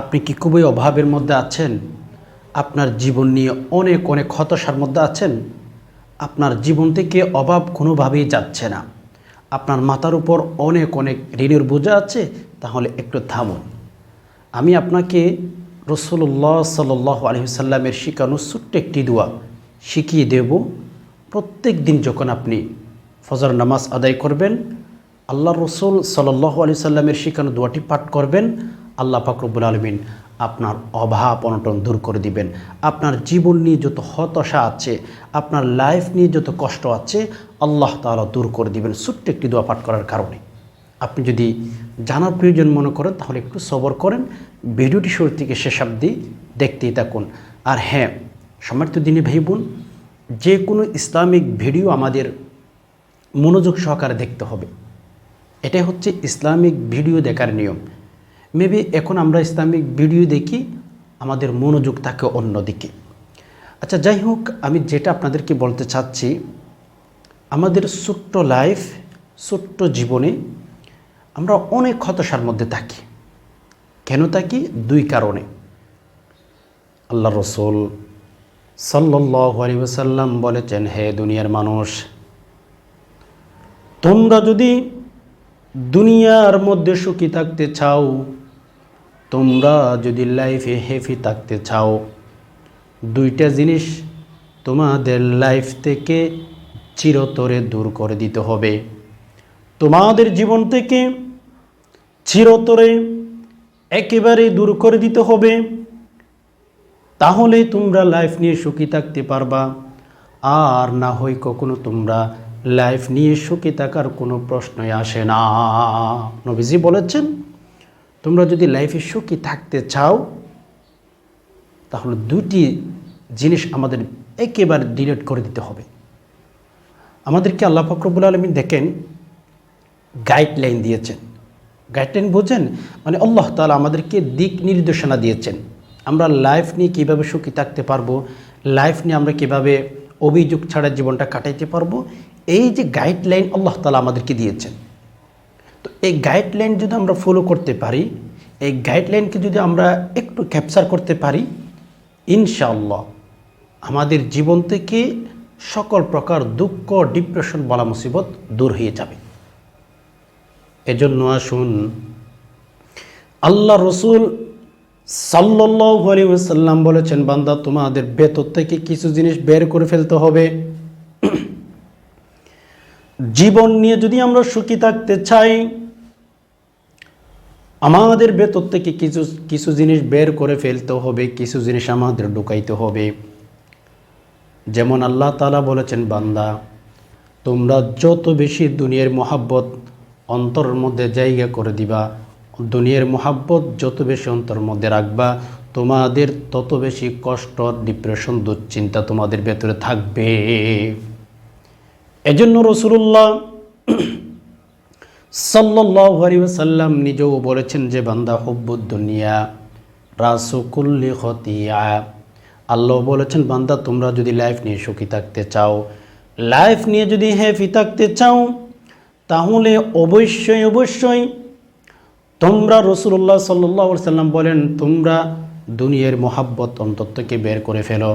আপনি কি খুবই অভাবের মধ্যে আছেন? আপনার জীবন নিয়ে অনেক অনেক হতাশার মধ্যে আছেন? আপনার জীবন থেকে অভাব কোনোভাবেই যাচ্ছে না। আপনার মাথার উপর অনেক অনেক ঋণের বোঝা আছে, তাহলে একটু থামুন। আমি আপনাকে রসুল্লাহ সাল্লাহ আলহিসাল্লামের শিখানো ছোট্ট একটি দোয়া শিখিয়ে দেব। প্রত্যেক দিন যখন আপনি ফজর নামাজ আদায় করবেন আল্লাহ রসুল সাল্লাহ আলি সাল্লামের শিখানো দোয়াটি পাঠ করবেন আল্লাহ ফাকরবুল আলমিন আপনার অভাব অনটন দূর করে দিবেন। আপনার জীবন নিয়ে যত হতাশা আছে, আপনার লাইফ নিয়ে যত কষ্ট আছে, আল্লাহ তাআলা দূর করে দিবেন ছোট্ট একটি দোয়া পাঠ করার কারণে। আপনি যদি জানার প্রয়োজন মনে করেন, তাহলে একটু সবর করেন, ভিডিওটি শুরু থেকে শেষ দেখতেই থাকুন। আর হ্যাঁ সমর্থ দিনে ভাই বোন যে কোনো ইসলামিক ভিডিও আমাদের মনোযোগ সহকারে দেখতে হবে। এটাই হচ্ছে ইসলামিক ভিডিও দেখার নিয়ম। মেবি এখন আমরা ইসলামিক ভিডিও দেখি, আমাদের মনোযোগ থাকে অন্যদিকে। আচ্ছা যাই হোক, আমি যেটা আপনাদেরকে বলতে চাচ্ছি, আমাদের ছোট্ট লাইফ ছোট্ট জীবনে আমরা অনেক হতাশার মধ্যে থাকি। কেন থাকি? দুই কারণে। আল্লাহ রসুল ওসাল্লাম বলেছেন, হে দুনিয়ার মানুষ, তোমরা যদি দুনিয়ার মধ্যে সুখী থাকতে চাও, তোমরা যদি লাইফে হেফি থাকতে চাও, দুইটা জিনিস তোমাদের লাইফ থেকে চিরতরে দূর করে দিতে হবে। তোমাদের জীবন থেকে চিরতরে একেবারে দূর করে দিতে হবে। তাহলে তোমরা লাইফ নিয়ে সুখী থাকতে পারবা। আর না হয় কখনো তোমরা লাইফ নিয়ে সুখী থাকার কোনো প্রশ্নই আসে না। নবীজি বলেছেন, তোমরা যদি লাইফে সুখী থাকতে চাও, তাহলে দুটি জিনিস আমাদের একেবারে ডিলেট করে দিতে হবে। আমাদেরকে আল্লাহ ফকরবুল আলমী দেখেন, গাইডলাইন দিয়েছেন। গাইডলাইন বোঝেন মানে আল্লাহ তালা আমাদেরকে দিক নির্দেশনা দিয়েছেন। আমরা লাইফ নিয়ে কীভাবে সুখী থাকতে পারব, লাইফ নিয়ে আমরা কীভাবে অভিযোগ ছাড়া জীবনটা কাটাইতে পারব। এই যে গাইডলাইন আল্লাহ তালা আমাদেরকে দিয়েছেন। তো এই গাইডলাইন যদি আমরা ফলো করতে পারি, এই গাইডলাইনকে যদি আমরা একটু ক্যাপচার করতে পারি, ইনশাআল্লাহ আমাদের জীবন থেকে সকল প্রকার দুঃখ ডিপ্রেশন বলা মুসিবত দূর হয়ে যাবে। এজন্য আসুন, আল্লাহ রসুল সাল্লাহ সাল্লাম বলেছেন, বান্দা, তোমাদের ভেতর থেকে কিছু জিনিস বের করে ফেলতে হবে। জীবন নিয়ে যদি আমরা সুখী থাকতে চাই, আমাদের ভেতর থেকে কিছু কিছু জিনিস বের করে ফেলতে হবে, কিছু জিনিস আমাদের ঢুকাইতে হবে। যেমন আল্লাহ তালা বলেছেন, বান্দা, তোমরা যত বেশি দুনিয়ার মহাব্বত অন্তরের মধ্যে জায়গা করে দিবা দুনিয়ার মোহাব্বত যত বেশি অন্তর মধ্যে রাখবা, তোমাদের তত বেশি কষ্ট ডিপ্রেশন দুশ্চিন্তা তোমাদের ভেতরে থাকবে। এজন্য রসুল্লাহ সাল্লি সাল্লাম নিজেও বলেছেন যে, বান্দা দুনিয়া রাসুকুল্লি খতিয়া আল্লাহ বলেছেন, বান্দা, তোমরা যদি লাইফ নিয়ে সুখী থাকতে চাও, লাইফ নিয়ে যদি হ্যাপি থাকতে চাও, তাহলে অবশ্যই অবশ্যই তোমরা রসুল্লাহ সাল্লাহ সাল্লাম বলেন, তোমরা দুনিয়ার মোহাব্বত অন্তর থেকে বের করে ফেলো।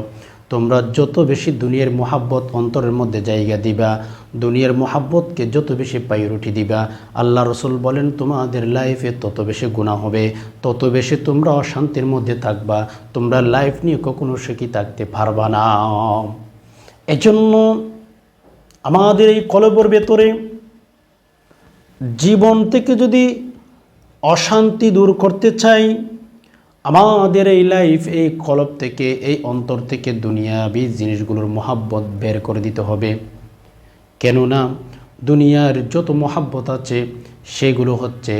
তোমরা যত বেশি দুনিয়ার মোহাব্বত অন্তরের মধ্যে জায়গা দিবা, দুনিয়ার মোহাব্বতকে যত বেশি পাইরুটি দিবা, আল্লাহ রসুল বলেন, তোমাদের লাইফে তত বেশি গুণা হবে। তত বেশি তোমরা অশান্তির মধ্যে থাকবা। তোমরা লাইফ নিয়ে কখনো সুখী থাকতে পারবা না। এজন্য আমাদের এই কলবর ভেতরে জীবন থেকে যদি অশান্তি দূর করতে চাই। আমাদের এই লাইফ এই কলব থেকে, এই অন্তর থেকে দুনিয়াবি জিনিসগুলোর মহাব্বত বের করে দিতে হবে। কেননা, দুনিয়ার যত মহাব্বত আছে, সেগুলো হচ্ছে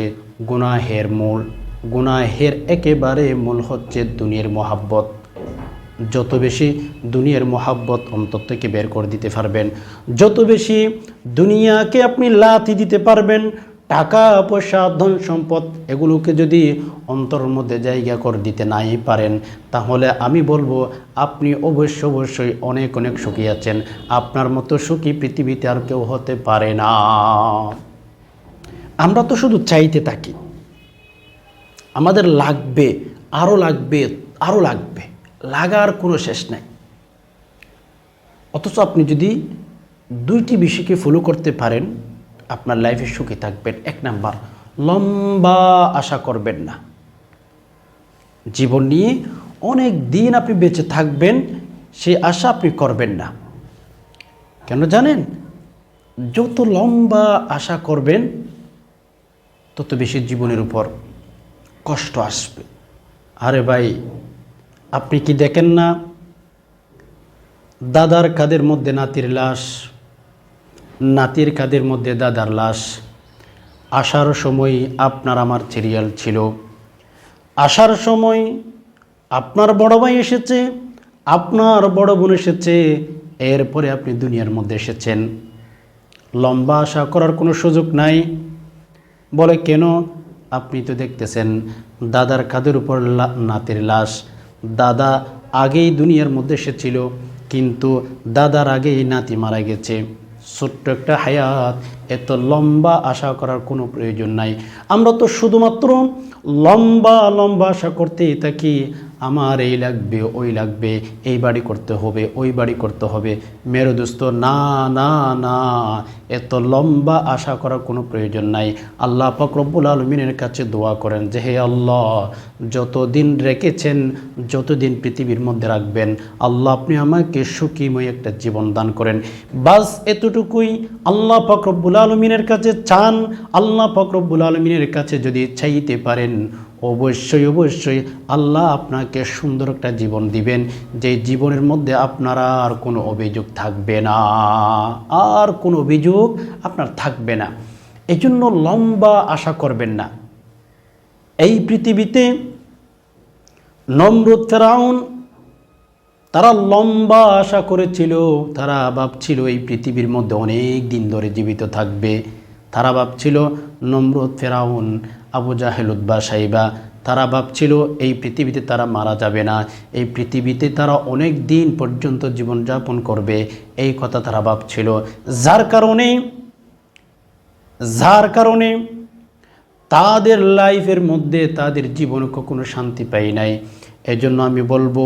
গুনাহের মূল। গুনাহের একেবারে মূল হচ্ছে দুনিয়ার মহাব্বত। যত বেশি দুনিয়ার মহাব্বত অন্তর থেকে বের করে দিতে পারবেন, যত বেশি দুনিয়াকে আপনি লাথি দিতে পারবেন টাকা, পয়সা, ধন সম্পদ এগুলোকে যদি অন্তরের মধ্যে জায়গা করে দিতে নাই পারেন, তাহলে আমি বলব আপনি অবশ্য অবশ্যই অনেক অনেক সুখী আছেন। আপনার মতো সুখী পৃথিবীতে আর কেউ হতে পারে না। আমরা তো শুধু চাইতে থাকি। আমাদের লাগবে আরও লাগবে আরও লাগবে। লাগার কোনো শেষ নাই। অথচ আপনি যদি দুইটি বিষয়কে ফলো করতে পারেন আপনার লাইফে সুখী থাকবেন। এক নাম্বার, লম্বা আশা করবেন না। জীবন নিয়ে অনেক দিন আপনি বেঁচে থাকবেন, সেই আশা আপনি করবেন না। কেন জানেন? যত লম্বা আশা করবেন, তত বেশি জীবনের উপর কষ্ট আসবে। আরে ভাই, আপনি কি দেখেন না? দাদার কাদের মধ্যে নাতির লাশ নাতির কাদের মধ্যে দাদার লাশ। আসার সময় আপনার আমার সিরিয়াল ছিল। আসার সময় আপনার বড় ভাই এসেছে, আপনার বড় বোন এসেছে, এরপরে আপনি দুনিয়ার মধ্যে এসেছেন। লম্বা আশা করার কোনো সুযোগ নাই। বলে, কেন? আপনি তো দেখতেছেন, দাদার কাদের উপর নাতির লাশ। দাদা আগেই দুনিয়ার মধ্যে এসেছিল, কিন্তু দাদার আগেই নাতি মারা গেছে। ছোট্ট একটা হায়াত, এত লম্বা আশা করার কোনো প্রয়োজন নাই। আমরা তো শুধুমাত্র লম্বা লম্বা আশা করতেই থাকি, আমার এই লাগবে, ওই লাগবে, এই বাড়ি করতে হবে, ওই বাড়ি করতে হবে। মেরু দোস্ত না না না এত লম্বা আশা করার কোনো প্রয়োজন নাই। আল্লাহ ফকরব্বুল আলমিনের কাছে দোয়া করেন যে, হে আল্লাহ, যতদিন রেখেছেন, যতদিন পৃথিবীর মধ্যে রাখবেন, আল্লাহ আপনি আমাকে সুখীময় একটা জীবন দান করেন। বাস এতটুকুই আল্লাহ ফকরব্বুল আলমিনের কাছে চান। আল্লাহ ফকরব্বুল আলমিনের কাছে যদি চাইতে পারেন, অবশ্যই অবশ্যই আল্লাহ আপনাকে সুন্দর একটা জীবন দিবেন। যে জীবনের মধ্যে আপনার আর কোনো অভিযোগ থাকবে না। আর কোনো অভিযোগ আপনার থাকবে না। এই জন্য লম্বা আশা করবেন না। এই পৃথিবীতে নমরুদ ফেরাউন তারা লম্বা আশা করেছিল, তারা ভাবছিল এই পৃথিবীর মধ্যে অনেক দিন ধরে জীবিত থাকবে। তারা ভাবছিল, নমরুদ ফেরাউন, আবু জাহেল উদ্বা সাইবা তারা ভাবছিল, এই পৃথিবীতে তারা মারা যাবে না। এই পৃথিবীতে তারা অনেক দিন পর্যন্ত জীবনযাপন করবে। এই কথা তারা ভাবছিল। যার কারণে যার কারণে তাদের লাইফের মধ্যে তাদের জীবনে কখনো শান্তি পাই নাই। এজন্য আমি বলব,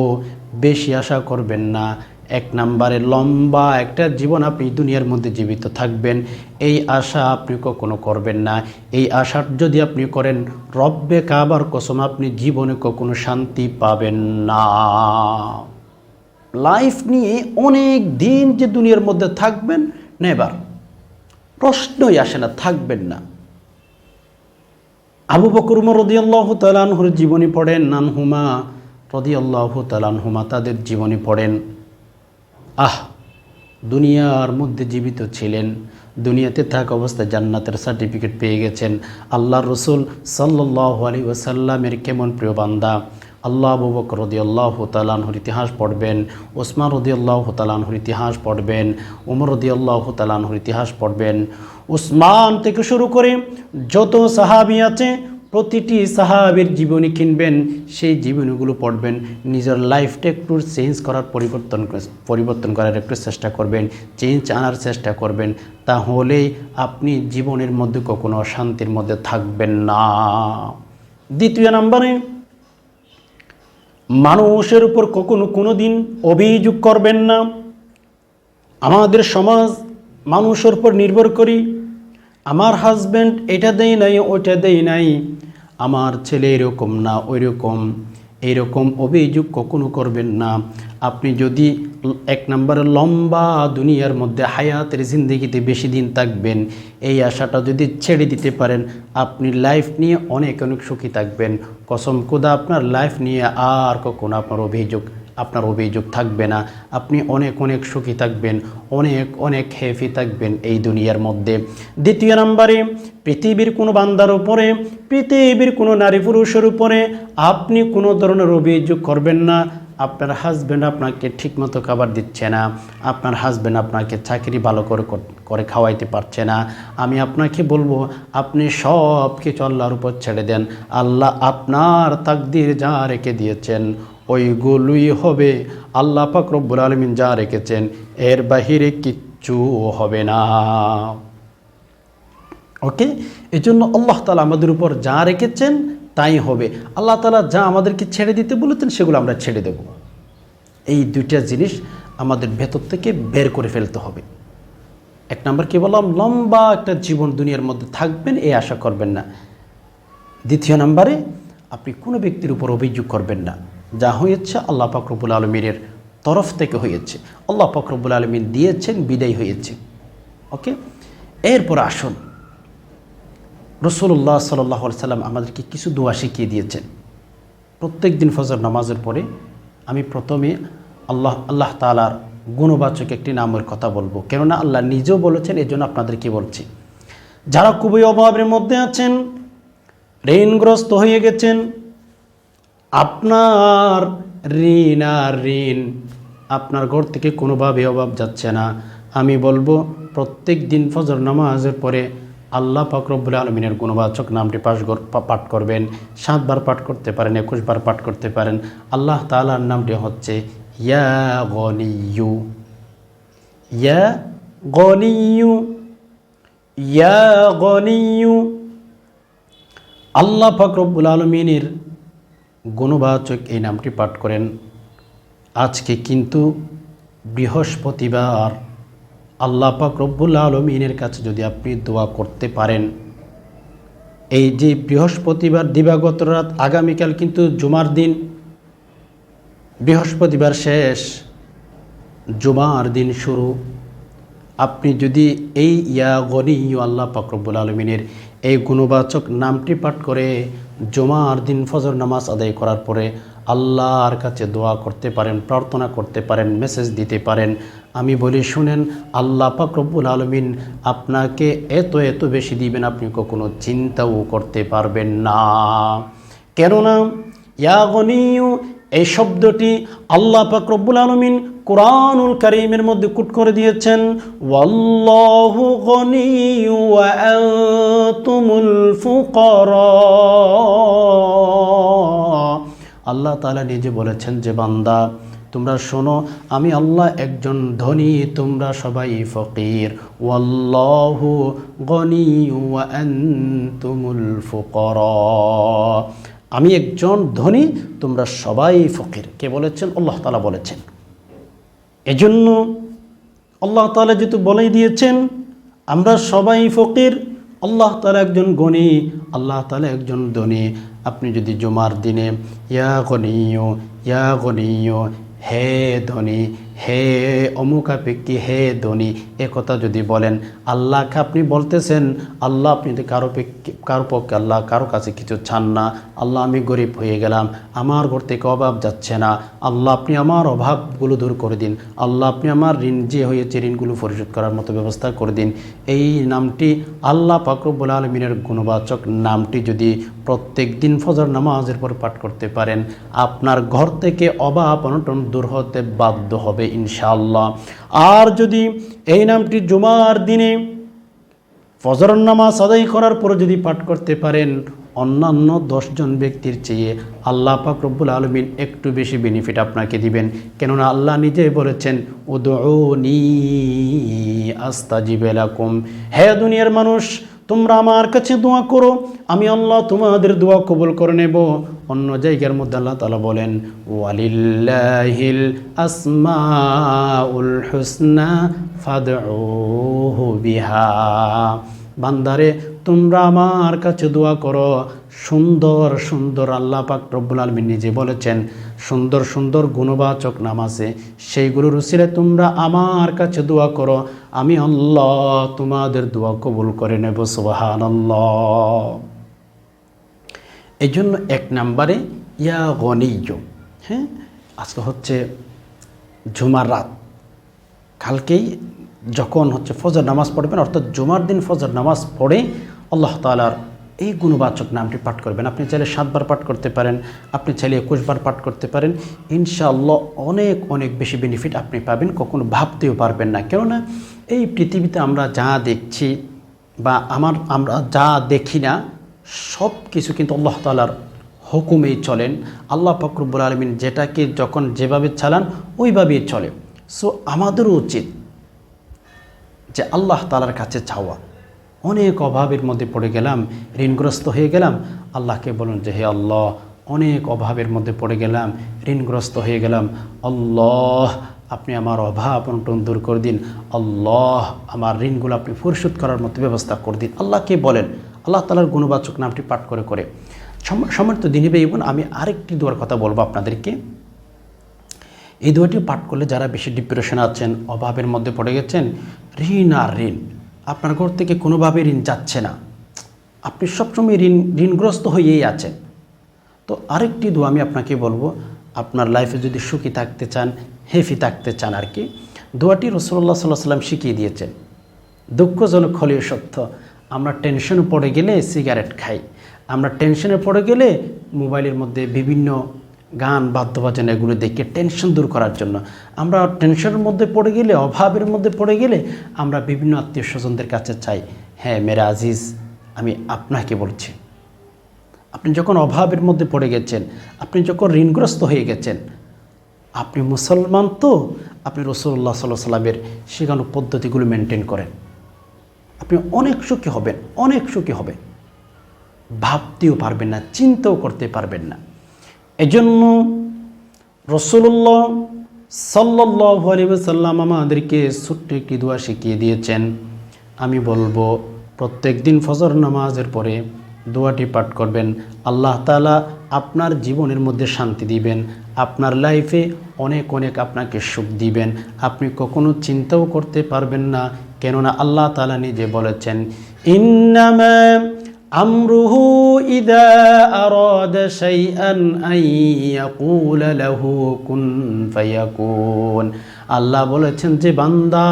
বেশি আশা করবেন না। এক নম্বরে লম্বা একটা জীবন আপনি দুনিয়ার মধ্যে জীবিত থাকবেন। এই আশা আপনি কখনো করবেন না। এই আশা যদি আপনি করেন, রব্বে কাবার কসম আপনি জীবনে কখনো শান্তি পাবেন না। লাইফ নিয়ে অনেক দিন যে দুনিয়ার মধ্যে থাকবেন, নেবার প্রশ্নই আসে না, থাকবেন না। আবু বকর রদিয়াল্লাহ তালানহুর জীবনী পড়েন নানহুমা রদিয়াল্লাহ তালানহুমা তাদের জীবনী পড়েন। আহ, দুনিয়ার মধ্যে জীবিত ছিলেন, দুনিয়াতে থাক অবস্থায় জান্নাতের সার্টিফিকেট পেয়ে গেছেন। আল্লাহ রসুল সাল্লাহ আলী ওসাল্লামের কেমন প্রিয় বান্দা? আল্লাহ আবু বকর রদি আল্লাহ তালানহুর ইতিহাস পড়বেন, ওসমান রদি আল্লাহ তালানহুর ইতিহাস পড়বেন, উমর আল্লাহ তালানহুর ইতিহাস পড়বেন। উসমান থেকে শুরু করে যত সাহাবি আছে প্রতিটি সাহাবের জীবনী কিনবেন, সেই জীবনীগুলো পড়বেন, নিজের লাইফটা একটু চেঞ্জ করার পরিবর্তন পরিবর্তন করার একটু চেষ্টা করবেন চেঞ্জ আনার চেষ্টা করবেন, তাহলেই আপনি জীবনের মধ্যে কখনো অশান্তির মধ্যে থাকবেন না। দ্বিতীয় নম্বরে, মানুষের উপর কখনো কোনো দিন অভিযোগ করবেন না। আমাদের সমাজ মানুষের উপর নির্ভর করি আমার হাজব্যান্ড এটা দেয় নাই, ওইটা দেয় নাই। আমার ছেলে এরকম না ওই রকম এরকম অভিযোগ কখনো করবেন না। আপনি যদি এক নম্বরে লম্বা দুনিয়ার মধ্যে হায়াতের জিন্দগিতে বেশি দিন থাকবেন, এই আশাটা যদি ছেড়ে দিতে পারেন, আপনি লাইফ নিয়ে অনেক অনেক সুখী থাকবেন। কসম কোদা আপনার লাইফ নিয়ে আর কখনো আপনার অভিযোগ আপনার অভিযোগ থাকবে না। আপনি অনেক অনেক সুখী থাকবেন, অনেক অনেক হ্যাপি থাকবেন এই দুনিয়ার মধ্যে। দ্বিতীয় নম্বরে, পৃথিবীর কোনো বান্দার উপরে, পৃথিবীর কোনো নারী পুরুষের উপরে আপনি কোনো ধরনের অভিযোগ করবেন না। আপনার হাজব্যান্ড আপনাকে ঠিকমতো খাবার দিচ্ছে না। আপনার হাজব্যান্ড আপনাকে চাকরি ভালো করে করে খাওয়াইতে পারছে না। আমি আপনাকে বলব, আপনি সব কিছু আল্লাহর উপর ছেড়ে দেন। আল্লাহ আপনার তাকদির যা রেখে দিয়েছেন ওইগুলোই হবে। আল্লাহ রব্বুল আলমিন যা রেখেছেন, এর বাহিরে কিচ্ছু হবে না। ওকে? এই জন্য আল্লাহ তালা আমাদের উপর যা রেখেছেন, তাই হবে। আল্লাহ তালা যা আমাদেরকে ছেড়ে দিতে বলেছেন, সেগুলো আমরা ছেড়ে দেব। এই দুইটা জিনিস আমাদের ভেতর থেকে বের করে ফেলতে হবে। এক নম্বর কি বললাম? লম্বা একটা জীবন দুনিয়ার মধ্যে থাকবেন এই আশা করবেন না। দ্বিতীয় নম্বরে, আপনি কোনো ব্যক্তির উপর অভিযোগ করবেন না। যা হয়েছে আল্লাহ পাকরবুল আলমিনের তরফ থেকে হয়েছে। আল্লাহ পাকরবুল আলমিন দিয়েছেন, বিদায় হয়েছে। ওকে? এরপর আসুন। রসুল্লাহ সাল্লাহ সাল্লাম আমাদেরকে কিছু দোয়া শিখিয়ে দিয়েছেন। প্রত্যেক দিন ফজর নামাজের পরে আমি প্রথমে আল্লাহ আল্লাহ তালার গুণবাচক একটি নামের কথা বলব। কেননা আল্লাহ নিজেও বলেছেন এই জন্য আপনাদেরকে বলছি। যারা খুবই অভাবের মধ্যে আছেন, ঋণগ্রস্ত হয়ে গেছেন আপনার ঋণ আর ঋণ আপনার ঘর থেকে কোনোভাবে অভাব যাচ্ছে না। আমি বলব, প্রত্যেক দিন ফজর নামাজের পরে আল্লাহ পাকরবুল আলমিনের গুণবাচক নামটি পাশ পাঠ করবেন। সাতবার পাঠ করতে পারেন, একুশবার পাঠ করতে পারেন। আল্লাহ তালার নামটি হচ্ছে ইয়া গনিয়ু ইয়া গনিয়ু ইয়া গনিয়ু আল্লাহ ফাকরবুল আলমিনের গুণবাচক এই নামটি পাঠ করেন। আজকে কিন্তু বৃহস্পতিবার। আল্লাহ পাক রব্বুল আলমিনের কাছে যদি আপনি দোয়া করতে পারেন, এই যে বৃহস্পতিবার দিবাগত রাত, আগামীকাল কিন্তু জুমার দিন, বৃহস্পতিবার শেষ, জুমার দিন শুরু। আপনি যদি এই ইয়া গনি আল্লাহ পাকরবুল আলমিনের এই গুণবাচক নামটি পাঠ করে জমার দিন ফজর নামাজ আদায় করার পরে আল্লাহর কাছে দোয়া করতে পারেন, প্রার্থনা করতে পারেন মেসেজ দিতে পারেন। আমি বলি, শুনেন, আল্লাহ পাকরবুল আলমিন আপনাকে এত এত বেশি দিবেন, আপনি কখনো চিন্তাও করতে পারবেন না। কেননা, ইয়া গনিয়ু এই শব্দটি আল্লাহ রব্বুল আলমিন কোরআনুল করিমের মধ্যে কুট করে দিয়েছেন, ওয়াল্লাহু গনিয়্যু ওয়া আনতুমুল আল্লাহ তাআলা নিজে বলেছেন যে, বান্দা, তোমরা শোনো, আমি আল্লাহ একজন ধনী, তোমরা সবাই ফকির। ওয়াল্লাহু গনিয়্যু ওয়া আনতুমুল ফুকারা। আমি একজন ধনী, তোমরা সবাই ফকির। কে বলেছেন? আল্লাহ তালা বলেছেন। এজন্য আল্লাহ তালা যেহেতু বলেই দিয়েছেন, আমরা সবাই ফকির, আল্লাহ তালা একজন গণি আল্লাহ তালা একজন ধনী। আপনি যদি জমার দিনে, ইয়া গণীয় ইয়া গণীয় হে ধনী হে অমুক অমুকাপেক্ষী হে ধনী, এ কথা যদি বলেন, আল্লাহকে আপনি বলতেছেন, আল্লাহ আপনি কারও কারও পক্ষে, আল্লাহ কারও কাছে কিছু চান না, আল্লাহ আমি গরিব হয়ে গেলাম, আমার ঘর থেকে অভাব যাচ্ছে না, আল্লাহ আপনি আমার অভাবগুলো দূর করে দিন, আল্লাহ আপনি আমার ঋণ, যে হয়েছে ঋণগুলো পরিশোধ করার মতো ব্যবস্থা করে দিন। এই নামটি আল্লাহ পাকরবুল আলমিনের গুণবাচক নামটি যদি প্রত্যেক দিন ফজর নামাজের পর পাঠ করতে পারেন, আপনার ঘর থেকে অভাব, অনটন দূর হতে বাধ্য হবে। ইনশাআল্লাহ। আর যদি এই নামটি জুমার দিনে নামাজ আদায় করার পর যদি পাঠ করতে পারেন, অন্যান্য দশজন ব্যক্তির চেয়ে আল্লাহ পাক রব্বুল আলমিন একটু বেশি বেনিফিট আপনাকে দিবেন। কেননা আল্লাহ নিজেই বলেছেন উদৌনি আস্তাজিবেলাকুম হে দুনিয়ার মানুষ তোমরা আমার কাছে দোয়া করো, আমি আল্লাহ তোমাদের দোয়া কবুল করে নেব। অন্য জায়গার মধ্যে আল্লাহ তালা বলেন, ওয়ালিল্লাহিল আসমাউল হুসনা ফাদউহু বিহা। বান্দারে, তোমরা আমার কাছে দোয়া করো সুন্দর সুন্দর আল্লাহ পাক রব্বুল আলমিন নিজে বলেছেন, সুন্দর সুন্দর গুণবাচক নাম আছে। সেইগুলোর উচিলে তোমরা আমার কাছে দোয়া করো, আমি আল্লাহ তোমাদের দোয়া কবুল করে নেব সুবাহান এই জন্য এক নাম্বারে, ইয়া গনিজ হ্যাঁ? আজকে হচ্ছে ঝুমার রাত। কালকেই যখন হচ্ছে ফজর নামাজ পড়বেন, অর্থাৎ জুমার দিন ফজর নামাজ পড়ে আল্লাহ তালার এই গুণবাচক নামটি পাঠ করবেন। আপনি চাইলে সাতবার পাঠ করতে পারেন, আপনি চাইলে একুশবার পাঠ করতে পারেন। ইনশাআল্লাহ অনেক অনেক বেশি বেনিফিট আপনি পাবেন, কখনো ভাবতেও পারবেন না। কেননা এই পৃথিবীতে আমরা যা দেখছি বা আমার, আমরা যা দেখি না সব কিছু কিন্তু আল্লাহ তালার হুকুমেই চলেন। আল্লাহ ফকরবুল আলমিন যেটাকে যখন যেভাবে চালান, ওইভাবেই চলে। সো আমাদেরও উচিত যে আল্লাহ তালার কাছে চাওয়া। অনেক অভাবের মধ্যে পড়ে গেলাম, ঋণগ্রস্ত হয়ে গেলাম। আল্লাহকে বলুন যে, হে আল্লাহ, অনেক অভাবের মধ্যে পড়ে গেলাম, ঋণগ্রস্ত হয়ে গেলাম। আল্লাহ, আপনি আমার অভাব অনটন দূর করে দিন। আল্লাহ, আমার ঋণগুলো আপনি পরিশোধ করার মতো ব্যবস্থা করে দিন। আল্লাহকে বলেন, আল্লাহ তালার গুণবাচক নামটি পাঠ করে করে। সম- সম্মানিত দিনী ভাই বোন, আমি আরেকটি দোয়ার কথা বলব আপনাদেরকে। এই দোয়াটি পাঠ করলে যারা বেশি ডিপ্রেশনে আছেন, অভাবের মধ্যে পড়ে গেছেন, ঋণ আর ঋণ। আপনার ঘর থেকে কোনোভাবে ঋণ যাচ্ছে না। আপনি সবসময় ঋণ, ঋণগ্রস্ত হয়েই আছেন। তো আরেকটি দোয়া আমি আপনাকে বলব, আপনার লাইফে যদি সুখী থাকতে চান হেফি থাকতে চান আর কি, দোয়াটি রসুল্লাহ সাল্লাহ সাল্লাম শিখিয়ে দিয়েছেন। দুঃখজনক হলেও সত্য, আমরা টেনশনে পড়ে গেলে সিগারেট খাই। আমরা টেনশনে পড়ে গেলে মোবাইলের মধ্যে বিভিন্ন গান, বাদ্যবাজন এগুলো দেখে টেনশন দূর করার জন্য। আমরা টেনশনের মধ্যে পড়ে গেলে, অভাবের মধ্যে পড়ে গেলে আমরা বিভিন্ন আত্মীয় স্বজনদের কাছে চাই হ্যাঁ মেরা আজিজ, আমি আপনাকে বলছি। আপনি যখন অভাবের মধ্যে পড়ে গেছেন, আপনি যখন ঋণগ্রস্ত হয়ে গেছেন, আপনি মুসলমান তো, আপনি রসুল্লাহ সাল্লাহ সাল্লামের শেখানো পদ্ধতিগুলো মেনটেন করেন। আপনি অনেক সুখী হবেন, অনেক সুখী হবেন। ভাবতেও পারবেন না, চিন্তাও করতে পারবেন না। এজন্য রসুল্লাহ সাল্লাহ সাল্লাম আমাদেরকে ছোট্ট একটি দোয়া শিখিয়ে দিয়েছেন। আমি বলব, প্রত্যেক দিন ফজর নামাজের পরে দোয়াটি পাঠ করবেন। আল্লাহ তালা আপনার জীবনের মধ্যে শান্তি দিবেন। আপনার লাইফে অনেক অনেক আপনাকে সুখ দিবেন। আপনি কখনো চিন্তাও করতে পারবেন না। কেননা আল্লাহ তালা নিজে বলেছেন, ইন্নামা আমরুহু ইদা আরাদ শাইআন আন ইয়াকুল লাহু কুন ফায়াকুন। আল্লাহ বলেছেন যে বান্দা,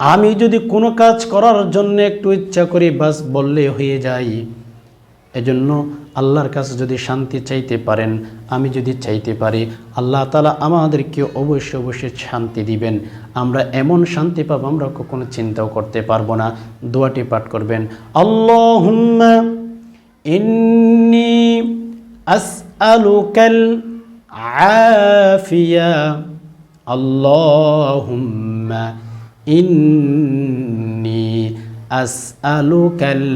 আমি যদি কোনো কাজ করার জন্য একটু ইচ্ছা করি, বাস বললে হয়ে যাই এজন্য আল্লাহর কাছে যদি শান্তি চাইতে পারেন, আমি যদি চাইতে পারি, আল্লাহ তালা আমাদেরকে অবশ্যই অবশ্যই শান্তি দিবেন। আমরা এমন শান্তি পাবো, আমরা কখনো চিন্তাও করতে পারব না। দোয়াটি পাঠ করবেন আল্লাহ ইন্নি আসআলুকাল আফিয়া। আল্লাহুম্মা ইন্নি আসআলুকাল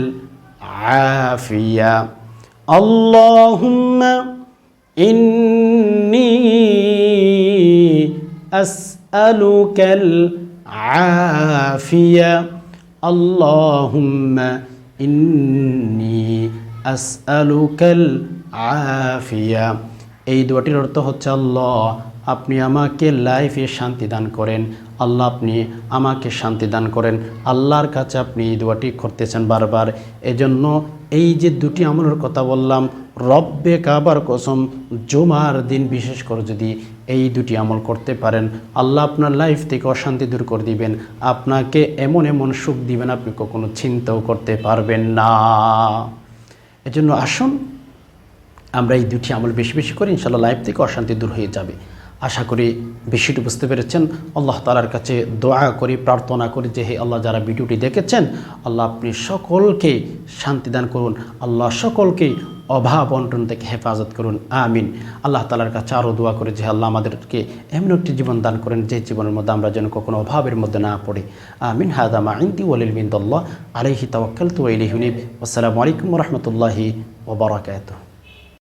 আফিয়া। اللهم إني أسألك العافية اللهم إني أسألك العافية এই দোয়াটির অর্থ হচ্ছে আল্লাহ আপনি আমাকে লাইফে শান্তি দান করেন। আল্লাহ আপনি আমাকে শান্তি দান করেন। আল্লাহর কাছে আপনি এই দোয়াটি করতেছেন বারবার। এজন্য এই যে দুটি আমলের কথা বললাম, রব্বে কাবার কসম, জুমার দিন বিশেষ করে যদি এই দুটি আমল করতে পারেন, আল্লাহ আপনার লাইফ থেকে অশান্তি দূর করে দিবেন। আপনাকে এমন এমন সুখ দিবেন আপনি কখনো চিন্তাও করতে পারবেন না। এজন্য আসুন, আমরা এই দুটি আমল বেশি বেশি করি ইনশাল্লাহ লাইফ থেকে অশান্তি দূর হয়ে যাবে। আশা করি বিষয়টি বুঝতে পেরেছেন। আল্লাহ তালার কাছে দোয়া করি, প্রার্থনা করি যে হে আল্লাহ যারা ভিডিওটি দেখেছেন, আল্লাহ আপনি সকলকে শান্তি দান করুন, আল্লাহ সকলকে অভাব অন্টন থেকে হেফাজত করুন, আমিন। আল্লাহ তালার কাছে আরও দোয়া করে যে আল্লাহ আমাদেরকে এমন একটি জীবন দান করেন যে জীবনের মধ্যে আমরা যেন কখনো অভাবের মধ্যে না পড়ি। আমিন। হাদামা আইন্দি ওয়ালিল বিন্দল্লাহ আলহি তাওয়াক্কাল তু ইলিহুনিব আসসালামু আলাইকুম রহমতুল্লাহি ওবরাকাতুহ